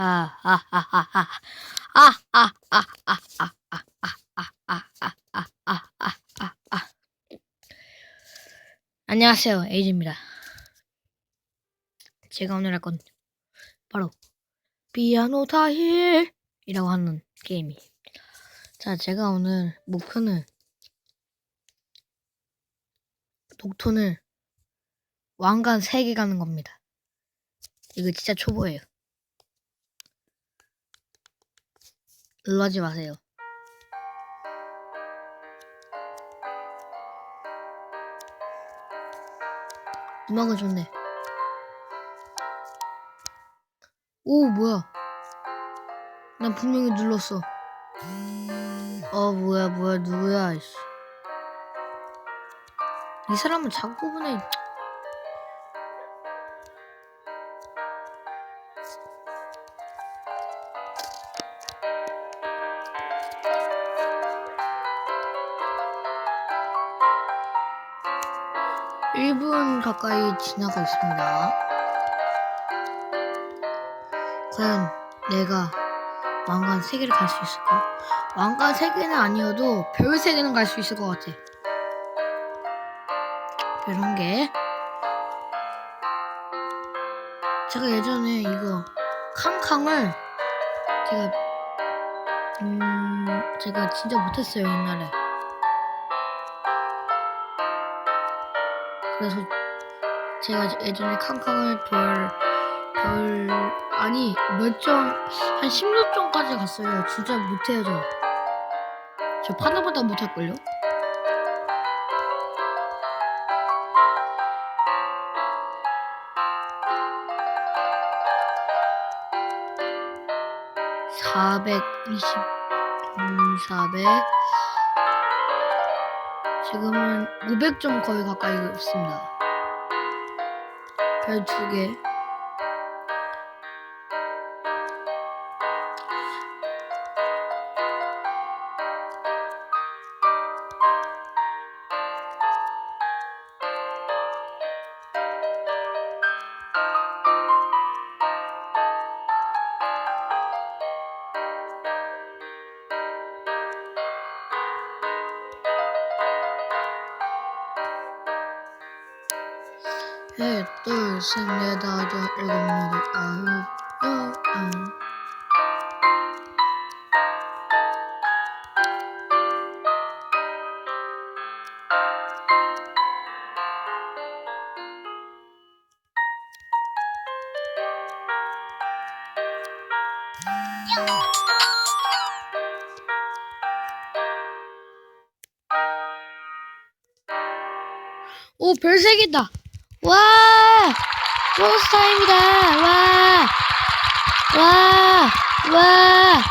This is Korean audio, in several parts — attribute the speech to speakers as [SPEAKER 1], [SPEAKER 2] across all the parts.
[SPEAKER 1] 아, 아, 아, 아, 아, 아, 아, 아, 아, 아, 아, 아, 아, 아, 아, 아, 아, 아, 아. 안녕하세요, 에이지입니다. 제가 오늘 할건 바로 피아노 타일이라고 하는 게임이. 자, 제가 오늘 목표는 독톤을 왕관 3개 가는 겁니다. 이거 진짜 초보예요. 일 로 하지 마세요. 음악은 좋네. 오, 뭐야. 난 분명히 눌렀어. 어, 뭐야, 뭐야, 누구야, 이씨. 이 사람은 자꾸 보내. 가까이 지나고 있습니다. 과연 내가 왕관 3개를 갈 수 있을까? 왕관 3개는 아니어도 별 3개는 갈 수 있을 것 같아. 별 1개. 제가 예전에 이거 캉캉을 제가 음 제가 진짜 못했어요 옛날에. 그래서 제가 예전에 캉캉을 별, 별, 아니, 몇 점, 한 10몇 점까지 갔어요. 진짜 못해요, 저. 저 파나보다 못할걸요? (420) 음, 400 지금은 500점 거의 가까이 있습니다. 별 두 개. 둘, 셋, 넷, 다섯, 일곱, 여덟, 아홉, 열. 오, 별세 개다. 와! 타임이다. 와! 와! 와!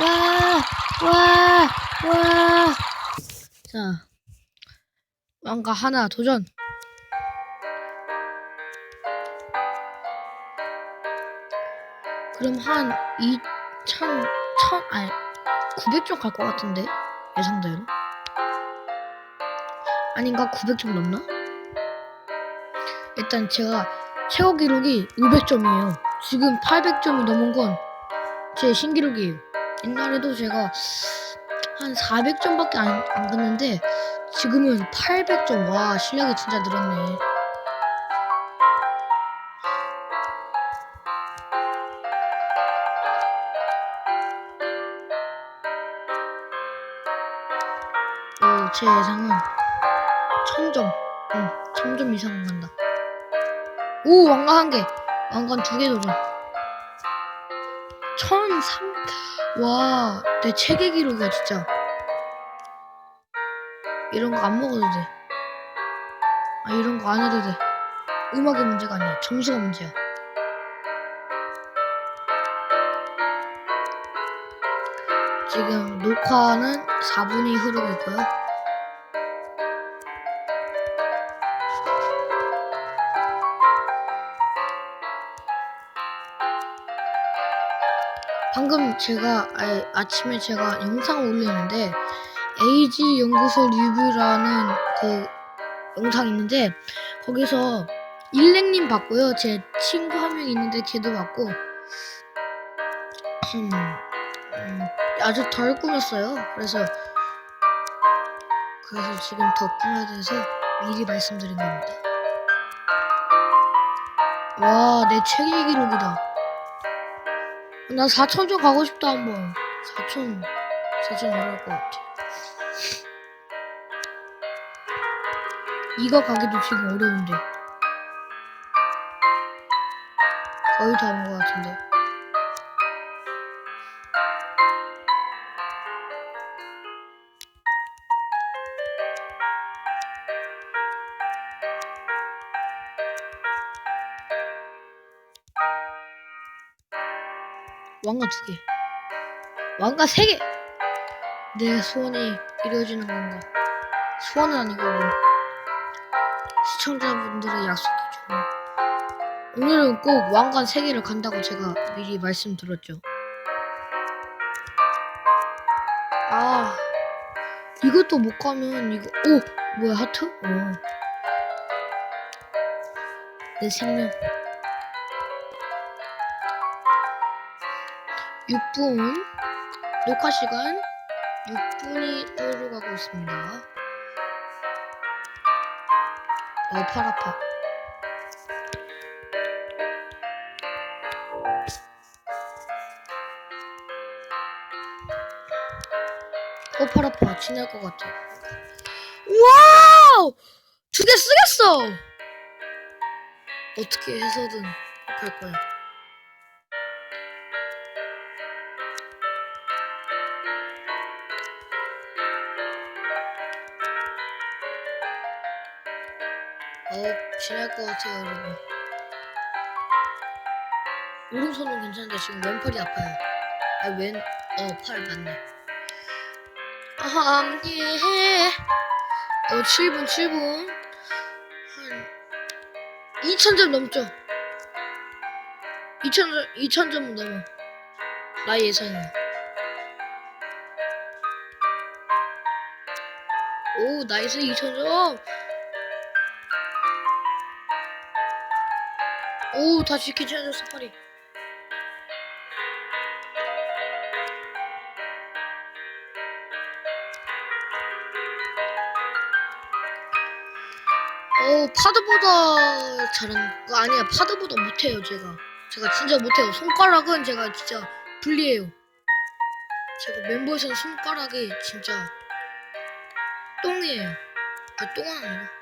[SPEAKER 1] 와! 와! 와! 자. 왕가 하나 도전. 그럼 한 2, 1000, 1000, 아니, 900점 갈것 같은데? 예상대로? 아닌가? 900점 넘나? 일단 제가 최고 기록이 500점이에요. 지금 800점이 넘은 건 제 신기록이에요. 옛날에도 제가 한 400점밖에 안, 안 갔는데 지금은 800점. 와 실력이 진짜 늘었네. 어, 제 예상은 1000점. 응, 1000점 이상은 간다. 오 왕관 한 개, 왕관 두 개 도전. 천삼, 와, 내 최대 기록이야 진짜. 이런 거 안 먹어도 돼. 아 이런 거 안 해도 돼. 음악의 문제가 아니야, 점수가 문제야. 지금 녹화는 4분이 흐르고 있고요. 방금 제가 아, 아침에 제가 영상을 올리는데 에이지 연구소 리뷰라는 그 영상 있는데 거기서 일렉님 봤고요. 제 친구 한 명 있는데 걔도 봤고 음, 음, 아직 덜 꾸몄어요. 그래서 그래서 지금 더 꾸며야 돼서 미리 말씀드린 겁니다. 와, 내 최대 기록이다. 나 4천점 가고 싶다 한번. 4천, 4천 어려울 것 같아. 이거 가기도 지금 어려운데. 거의 다 온 것 같은데. 왕가 두 개. 왕가 세 개! 내 소원이 이루어지는 건가? 소원은 아니고, 시청자분들의 약속이죠. 오늘은 꼭 왕관 3개를 간다고 제가 미리 말씀드렸죠. 아, 이것도 못 가면 이거, 오! 뭐야, 하트? 어. 내 생명. 6분. 녹화 시간 6분이 흐르가고 있습니다. 어, 팔 아파. 어, 팔 아파. 지날 것 같아. 와우! 두 개 쓰겠어! 어떻게 해서든 갈 거야. 어, 지날 것 같아요, 여러분. 오른손은 괜찮은데 지금 왼팔이 아파요. 아, 왼, 어, 팔 맞네. 아, 예. 어, 7분, 7분. 한, 2,000점 넘죠? 2,000점, 2,000점은 넘어. 나의 예상이야. 오, 나이스 2,000점! 오, 다시 괜찮아졌어, 팔이. 어, 파드보다 잘한, 거 아니야, 파드보다 못해요, 제가. 제가 진짜 못해요. 손가락은 제가 진짜 불리해요. 제가 멤버에서는 손가락이 진짜 똥이에요. 아, 똥은 아니고.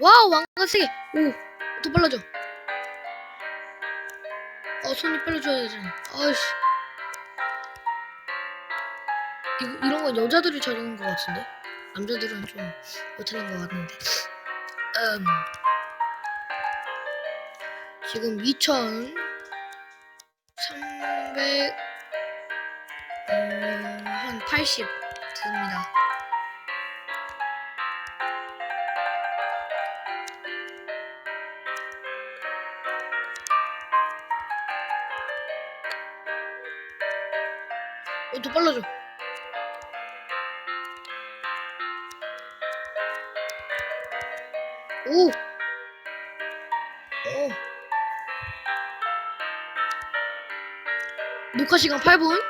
[SPEAKER 1] 응. 와우, 왕관 세 개. 오, 더 빨라져. 어, 손이 빨라져야 되잖아. 아이씨. 이, 이런 건 여자들이 잘하는 것 같은데? 남자들은 좀 못하는 것 같는데. 음. 지금 2,300, 음, 한80 듭니다. 어, 더 빨라져. 오! 오! 녹화 시간 8분.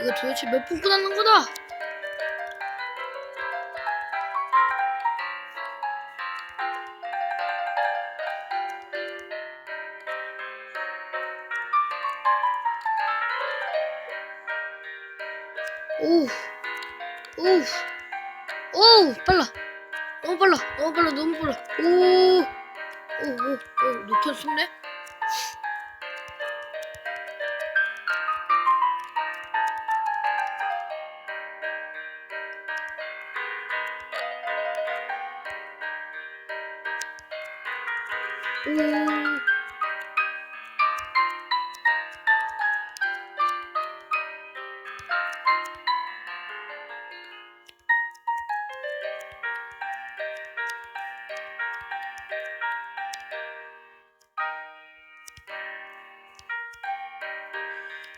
[SPEAKER 1] 이거 도대체 몇 분 끝나는 거다? 오, 오, 오, 빨라. 너무 빨라. 너무 빨라. 너무 빨라. 오, 오, 오, 오, 녹턴 숨네? 오.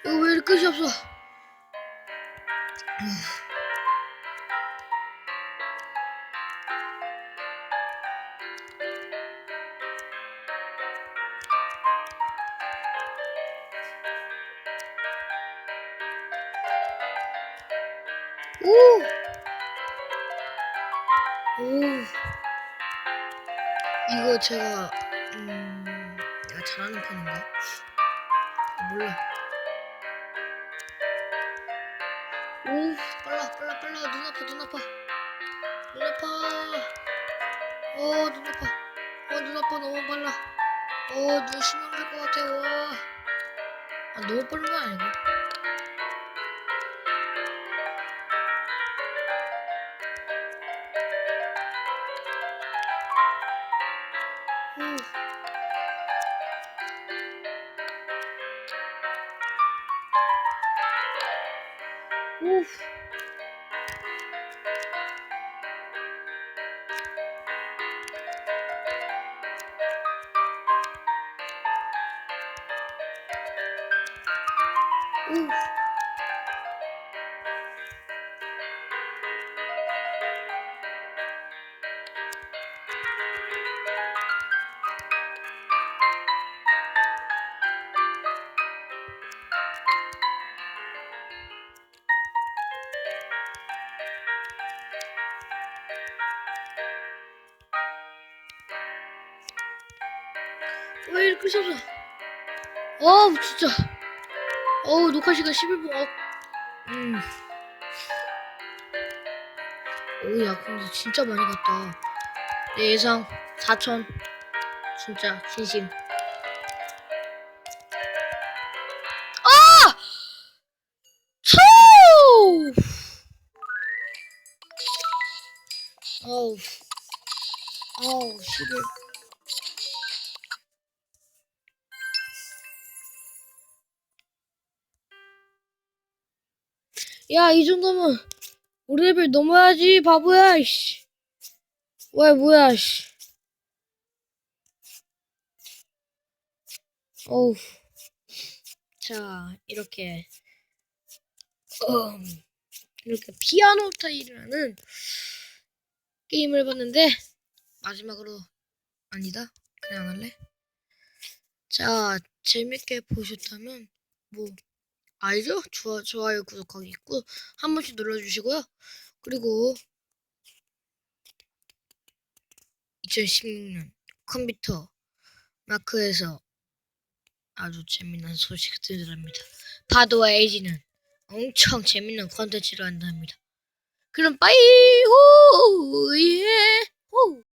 [SPEAKER 1] 이거 왜 이렇게 끝이 없어? 오! 오! 이거 제가 음... 내가 잘하는 편인가? 몰라 오, 빨라, 빨라, 빨라. 눈 아파, 눈 아파. 눈 아파. 어, 눈 아파. 어, 눈 아파. 너무 빨라. 어, 눈 심해질 것 같아. 와. 아, 너무 빠른 건 아니고. 오. 왜 이렇게 셔서? 어우 진짜. 어우 녹화 시간 11분. 어. 음. 오야 근데 진짜 많이 갔다. 내 예상 4천. 진짜 진심. 아! 초! 어우. 어우 11. 야, 이 정도면 우리 레벨 넘어야지, 바보야, 이씨. 왜, 뭐야, 씨. 어우. 자, 이렇게, 음, 이렇게 피아노 타일이라는 게임을 해봤는데, 마지막으로, 아니다. 그냥 안 할래? 자, 재밌게 보셨다면, 뭐, 알죠? 좋아, 좋아요, 구독하기 있고, 한 번씩 눌러주시고요. 그리고, 2016년 컴퓨터 마크에서 아주 재미난 소식들을 합니다. 파도와 에이지는 엄청 재밌는 컨텐츠를 한답니다. 그럼 빠이 호 예.